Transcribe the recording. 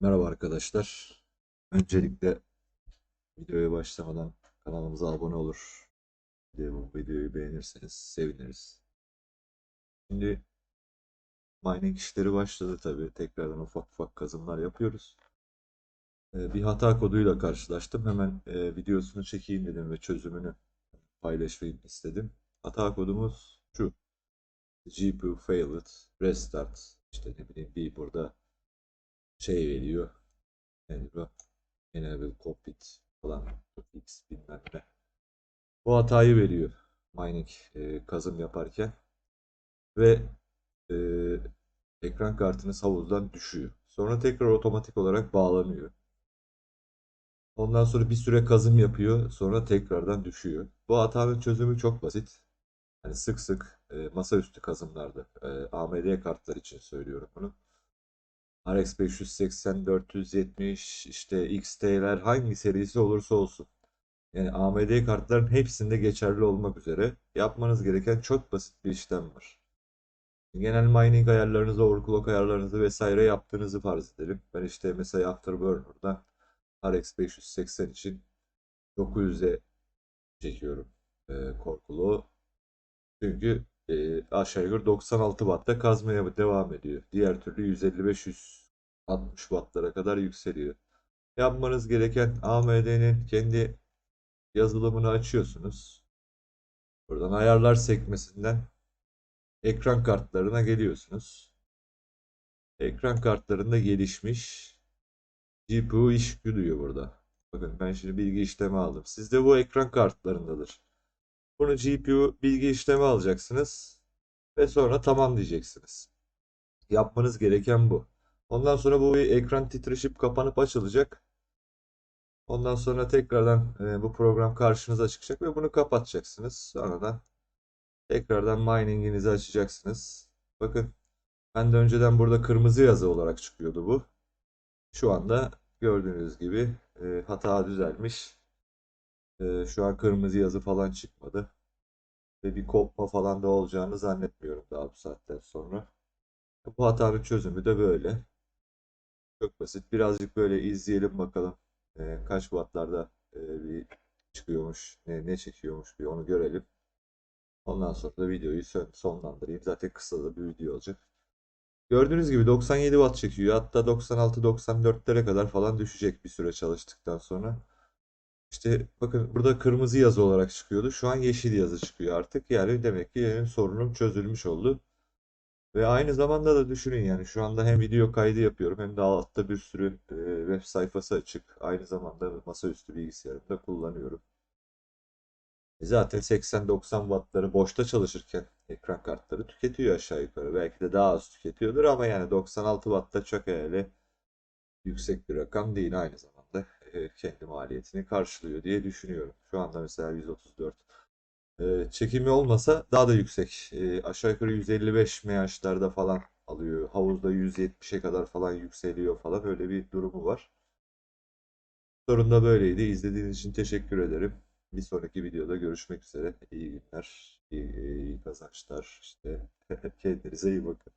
Merhaba arkadaşlar. Öncelikle videoya başlamadan kanalımıza abone olur. Bu videoyu beğenirseniz seviniriz. Şimdi mining işleri başladı tabii. Tekrardan ufak ufak kazımlar yapıyoruz. Ee, Bir hata koduyla karşılaştım. Hemen e, videosunu çekeyim dedim ve çözümünü paylaşayım istedim. Hata kodumuz şu. GPU failed, restart. İşte ne bileyim bir burada şey veriyor. Nedir o? Enable cockpit falan. X bilmem ne. Bu hatayı veriyor mining e, kazım yaparken. Ve e, ekran kartınız havuzdan düşüyor. Sonra tekrar otomatik olarak bağlanıyor. Ondan sonra bir süre kazım yapıyor. Sonra tekrardan düşüyor. Bu hatanın çözümü çok basit. Yani sık sık e, masaüstü kazımlarda e, AMD kartlar için söylüyorum bunu. RX 580, 470, işte XT'ler hangi serisi olursa olsun. Yani AMD kartların hepsinde geçerli olmak üzere yapmanız gereken çok basit bir işlem var. Genel mining ayarlarınızı, overclock ayarlarınızı vesaire yaptığınızı farz edelim. Ben işte mesela Afterburner'dan RX 580 için 900'e çekiyorum e, korkulu. Çünkü e, aşağı yukarı 96 Watt'ta kazmaya devam ediyor. Diğer türlü 155-160 Watt'lara kadar yükseliyor. Yapmanız gereken AMD'nin kendi yazılımını açıyorsunuz. Buradan ayarlar sekmesinden ekran kartlarına geliyorsunuz. Ekran kartlarında gelişmiş GPU iş diyor burada. Bakın ben şimdi bilgi işlemi aldım. Sizde bu ekran kartlarındadır. Bunu GPU bilgi işlemi alacaksınız ve sonra tamam diyeceksiniz. Yapmanız gereken bu. Ondan sonra bu ekran titreşip kapanıp açılacak. Ondan sonra tekrardan e, bu program karşınıza çıkacak ve bunu kapatacaksınız. Sonradan tekrardan mininginizi açacaksınız. Bakın ben de önceden burada kırmızı yazı olarak çıkıyordu bu. Şu anda gördüğünüz gibi e, hata düzelmiş. E, şu an kırmızı yazı falan çıkmadı. Ve bir kopma falan da olacağını zannetmiyorum daha bu saatten sonra. Bu hatanın çözümü de böyle. Çok basit. Birazcık böyle izleyelim bakalım. E, kaç wattlarda e, bir çıkıyormuş, ne, ne çekiyormuş bir onu görelim. Ondan sonra da videoyu son- sonlandırayım. Zaten kısa da bir video olacak. Gördüğünüz gibi 97 watt çekiyor. Hatta 96-94'lere kadar falan düşecek bir süre çalıştıktan sonra. İşte bakın burada kırmızı yazı olarak çıkıyordu. Şu an yeşil yazı çıkıyor artık. Yani demek ki benim sorunum çözülmüş oldu. Ve aynı zamanda da düşünün yani şu anda hem video kaydı yapıyorum hem de altta bir sürü e, web sayfası açık. Aynı zamanda masaüstü bilgisayarımda kullanıyorum. E Zaten 80-90 wattları boşta çalışırken ekran kartları tüketiyor aşağı yukarı. Belki de daha az tüketiyordur ama yani 96 wattta çok öyle yüksek bir rakam değil aynı zamanda e, kendi maliyetini karşılıyor diye düşünüyorum. Şu anda mesela 134 e, çekimi olmasa daha da yüksek. E, aşağı yukarı 155 MHz'larda falan alıyor. Havuzda 170'e kadar falan yükseliyor falan öyle bir durumu var. Sorun da böyleydi. İzlediğiniz için teşekkür ederim. Bir sonraki videoda görüşmek üzere. İyi günler, iyi, iyi kazançlar. İşte kendinize iyi bakın.